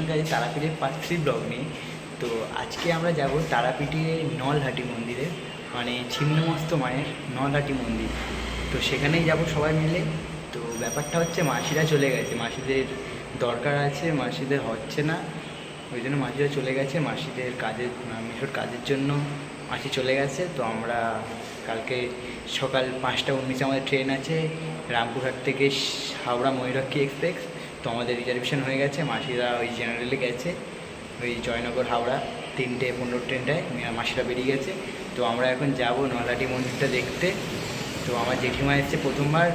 সঙ্গে আজ তারাপীঠের পার্ট থ্রি ব্লগ নিয়ে। তো আজকে আমরা যাব তারাপীঠে নলহাটি মন্দিরে মানে ছিন্নমস্ত মায়ের নলহাটি মন্দির। তো সেখানেই যাব সবাই মিলে। তো ব্যাপারটা হচ্ছে মাসিরা চলে গেছে, মাসিদের দরকার আছে, মাসিদের হচ্ছে না। ওই জন্য মাসিরা চলে গেছে, মাসিদের কাজের মিশোর কাজের জন্য মাসি চলে গেছে। তো আমরা কালকে সকাল পাঁচটা উনিশে আমাদের ট্রেন আছে, রামপুরহাট থেকে হাওড়া ময়ূরাক্ষী এক্সপ্রেস। তো আমাদের রিজার্ভেশন হয়ে গেছে, মাসিরা ওই জেনারেলে গেছে, ওই জয়নগর, হাওড়া, তিনটে, পনেরো ট্রেনটায় মাসিরা বেরিয়ে গেছে। তো আমরা এখন যাব নলাটি মন্দিরটা দেখতে। তো আমার জেঠিমা এসছে প্রথমবার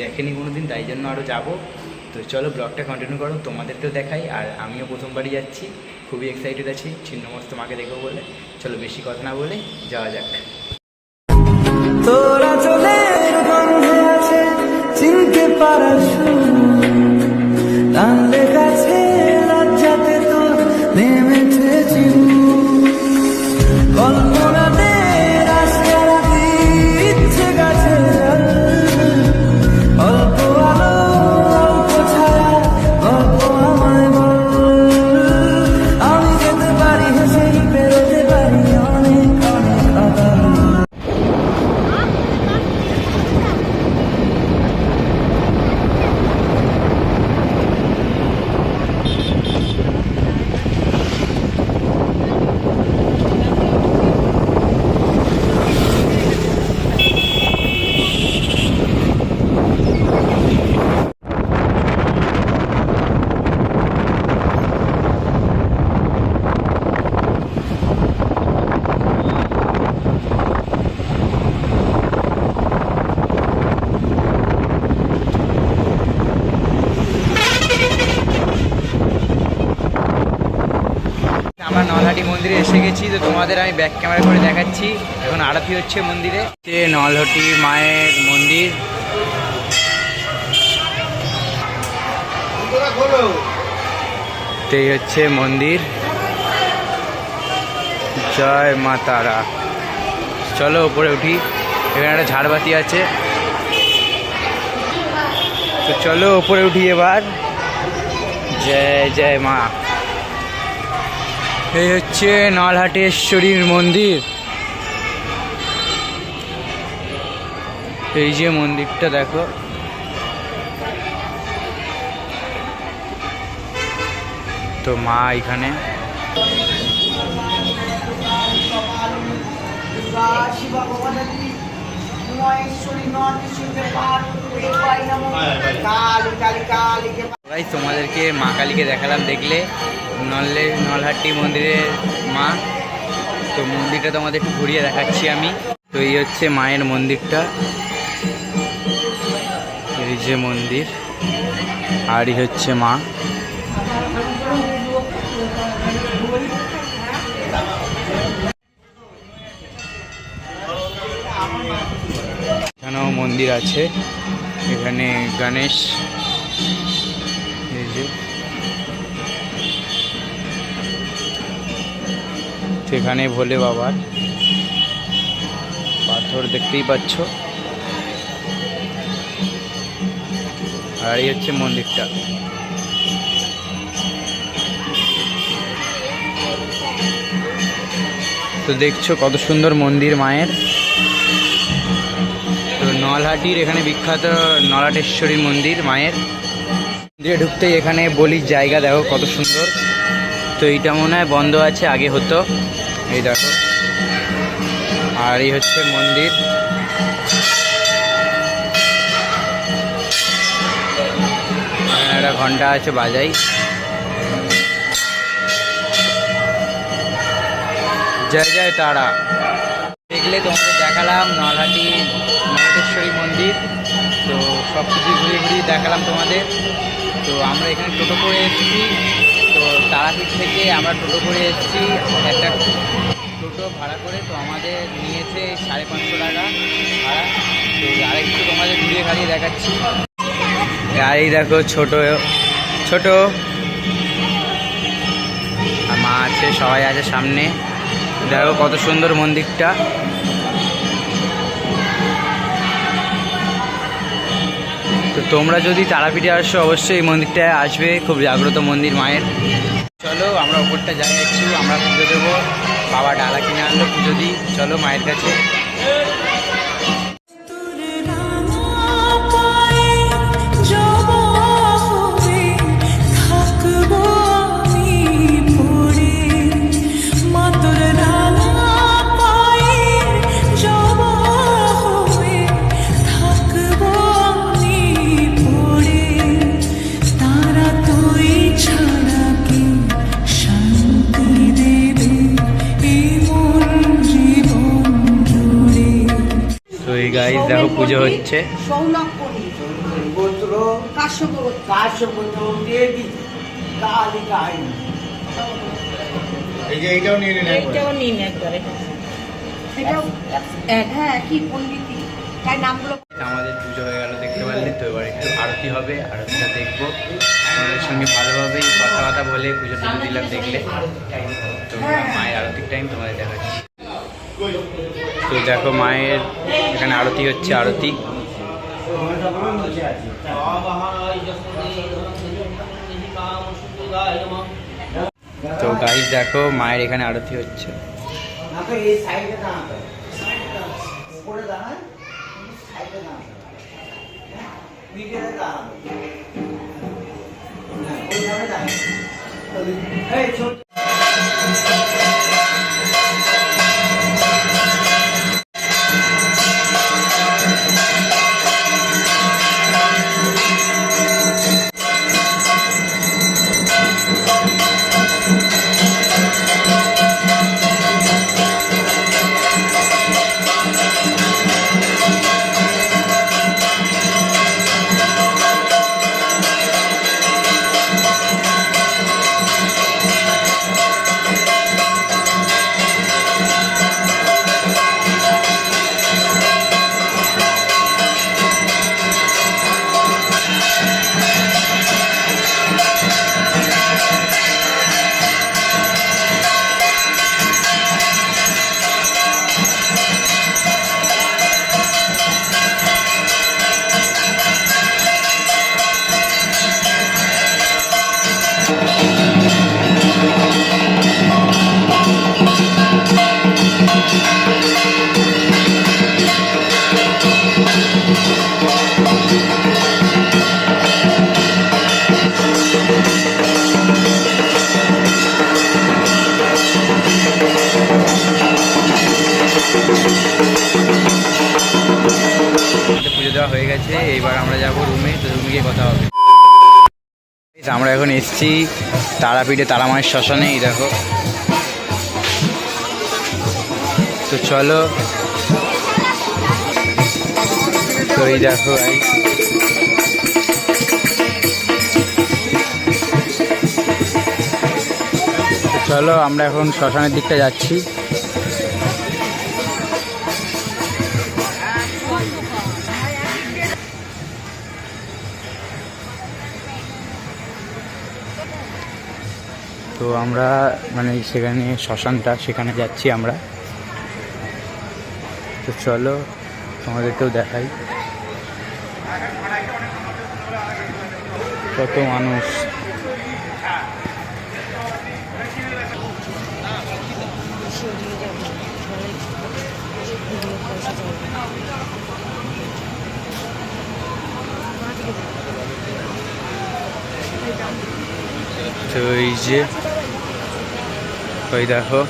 দেখেনি কোনো দিন তাই জন্য আরও যাব। তো চলো ব্লগটা কন্টিনিউ করো, তোমাদেরকেও দেখাই, আর আমিও প্রথমবারই যাচ্ছি। খুবই এক্সাইটেড আছি ছিন্নমস্ত মাকে দেখব বলে। চলো বেশি কথা না বলে, যাওয়া যাক। তোরা গন্ধে আছে, চিনতে পারার tan মন্দিরে এসে গেছি, তো তোমাদের আমি ব্যাক ক্যামেরা করে দেখাচ্ছি। এখন আরতি হচ্ছে মন্দিরে। নলহাটি মায়ের মন্দির। এই হচ্ছে মন্দির। জয় মা তারা। চলো উপরে উঠি। এখানে একটা ঝাড়বাতি আছে। তো চলো উপরে উঠি এবার। জয় জয় মা। এই হচ্ছে নলহাটেশ্বরীর মন্দির। এই যে মন্দিরটা দেখো। তো মা এখানে। ভাই তোমাদেরকে মা কালীকে দেখালাম দেখলে। নলে নলহাটি মন্দিরের মা। তো মন্দিরটা তোমাদের একটু ঘুরিয়ে দেখাচ্ছি আমি। তো এই হচ্ছে মায়ের মন্দিরটা। এই যে মন্দির। আর হচ্ছে মা। এখানেও মন্দির আছে। এখানে গণেশ সেখানে ভোলে বাবার। পাথর দেখতেই পাচ্ছ। আর এই হচ্ছে মন্দিরটা। তো দেখছ কত সুন্দর মন্দির মায়ের। তো নলহাটির এখানে বিখ্যাত নলাটেশ্বরী মন্দির মায়ের। মন্দিরে ঢুকতেই এখানে বলির জায়গা দেখো কত সুন্দর। তো এইটা মনে হয় বন্ধ আছে, আগে হতো। এই দেখো। আর এই হচ্ছে মন্দির। একটা ঘণ্টা আছে বাজাই। জয় জয় তারা। দেখলে তোমাদের দেখালাম নলহাটি নলহাটেশ্বরী মন্দির। তো সব কিছু ঘুরিয়ে ঘুরিয়ে দেখালাম তোমাদের। তো আমরা এখানে টোটো করে এসেছি। তো তারাপীঠ থেকে আমরা টোটো করে এসেছি। একটা টোটো ভাড়া করে তো আমাদের নিয়েছে সাড়ে পাঁচশো টাকা ভাড়া। তো আরেকটু তোমাদের ঘুরিয়ে ঘাড়িয়ে দেখাচ্ছি। এই দেখো, ছোট ছোট। মা আছে, সবাই আছে সামনে। দেখো কত সুন্দর মন্দিরটা। তো তোমরা যদি তারাপীঠে আসো, অবশ্যই এই মন্দিরটায় আসবে। খুব জাগ্রত মন্দির মায়ের। চলো, আমরা ওপরটা যাই একটু আমরা পুজো দেবো। বাবা ডালা কিনে আনলো পুজো দিই চলো মায়ের কাছে। পুজো হচ্ছে সৌনক গোত্র। কাশ্যপ গোত্র। কাশ্য গোত্র দেবী কালী কালী এই যে এইটাও নিয়ে নিন এইটাও নিন একবারে। এটাও হ্যাঁ একই পণ্ডিতি তাই নামগুলো আমাদের পুজো হয়ে গেল দেখতে পারলে তো? এবার একটু আরতি হবে আরতিটা দেখব। আমাদের সঙ্গে ভালোভাবেই কথাবার্তা বলে পুজো টুজো দিলাম দেখলে তো মায়ের আরতির টাইম তোমাদের দেখাচ্ছি। তো দেখো মায়ের এখানে আরতি হচ্ছে আরতি। তো গাইজ দেখো মায়ের এখানে আরতি হচ্ছে। আমাকে এই সাইডে যাব রুমে তো রুমে গিয়ে কথা হবে। আমরা এখন এসছি তারাপীঠে তারামায়ের শ্মশানে, এই দেখো। তো চলো। তো এই দেখো তো চলো আমরা এখন শ্মশানের দিকটা যাচ্ছি। তো আমরা মানে সেখানে শ্মশানটা, সেখানে যাচ্ছি আমরা। তো চলো, তোমাদেরকেও দেখাই। কত মানুষ। তো এই যে ওই দেখো।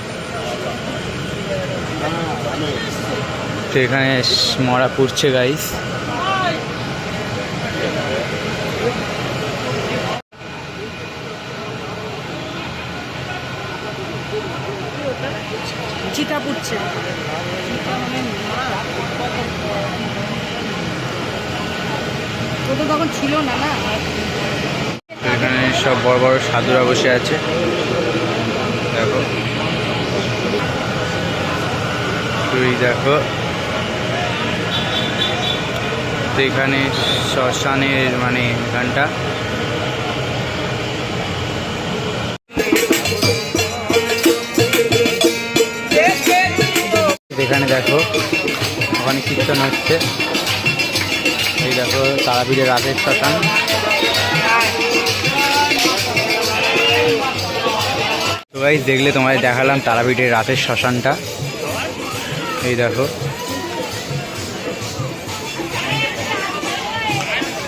তো এখানে মরা পুড়ছে গাইস চিতা পুড়ছে। তো তখন ছিল না না? এখানে সব বড় বড় সাধুরা বসে আছে। দেখো। তুই দেখো। তো এখানে শ্মশানের মানে এখানটা। এখানে দেখো, ওখানে কীর্তন হচ্ছে। এই দেখো, তারাপীঠের রাতের শ্মশান। গাইজ দেখলে তোমাদের দেখালাম তারাপীঠের রাতের শ্মশানটা। এই দেখো।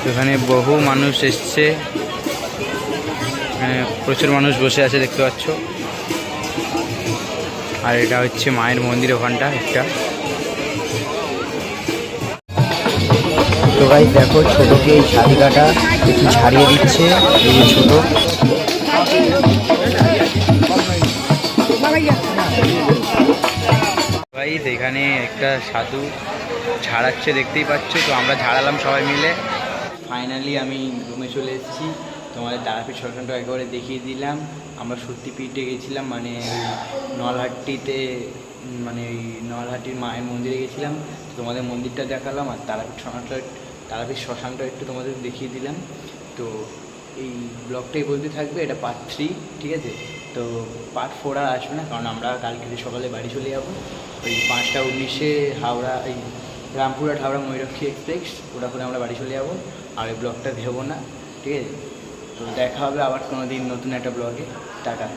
এখানে বহু মানুষ এসছে। প্রচুর মানুষ বসে আছে, দেখতে পাচ্ছ। আর এটা হচ্ছে মায়ের মন্দির ওখানটা একটা। তো ভাই দেখো, ছোটকে এই ছাড়িকাটা একটু ছাড়িয়ে দিচ্ছে, এই এখানে একটা সাধু ঝাড়াচ্ছে, দেখতেই পাচ্ছ। তো আমরা ঝাড়ালাম সবাই মিলে। ফাইনালি আমি রুমে চলে এসেছি। তোমাদের তারাপীঠ শ্মশানটা একেবারে দেখিয়ে দিলাম। আমরা সত্যিপীঠে গেছিলাম মানে নলহাট্টিতে মানে ওই নলহাটির মায়ের মন্দিরে গেছিলাম। তোমাদের মন্দিরটা দেখালাম আর তারাপীঠ শ্মশানটা তারাপীঠ শ্মশানটা একটু তোমাদের দেখিয়ে দিলাম। তো এই ব্লগটাই বলতে থাকবে। এটা পার্ট থ্রি ঠিক আছে? তো পার্ট ফোর আর আসবে না, কারণ আমরা কালকে সকালে বাড়ি চলে যাব, ওই পাঁচটা উনিশে হাওড়া, এই রামপুরহাট হাওড়া ময়ূরক্ষী এক্সপ্রেস ওটা করে আমরা বাড়ি চলে যাব। আর ওই ব্লগটা ভেবো না, ঠিক আছে? তো দেখা হবে আবার কোনো দিন নতুন একটা ব্লগে। টাটা।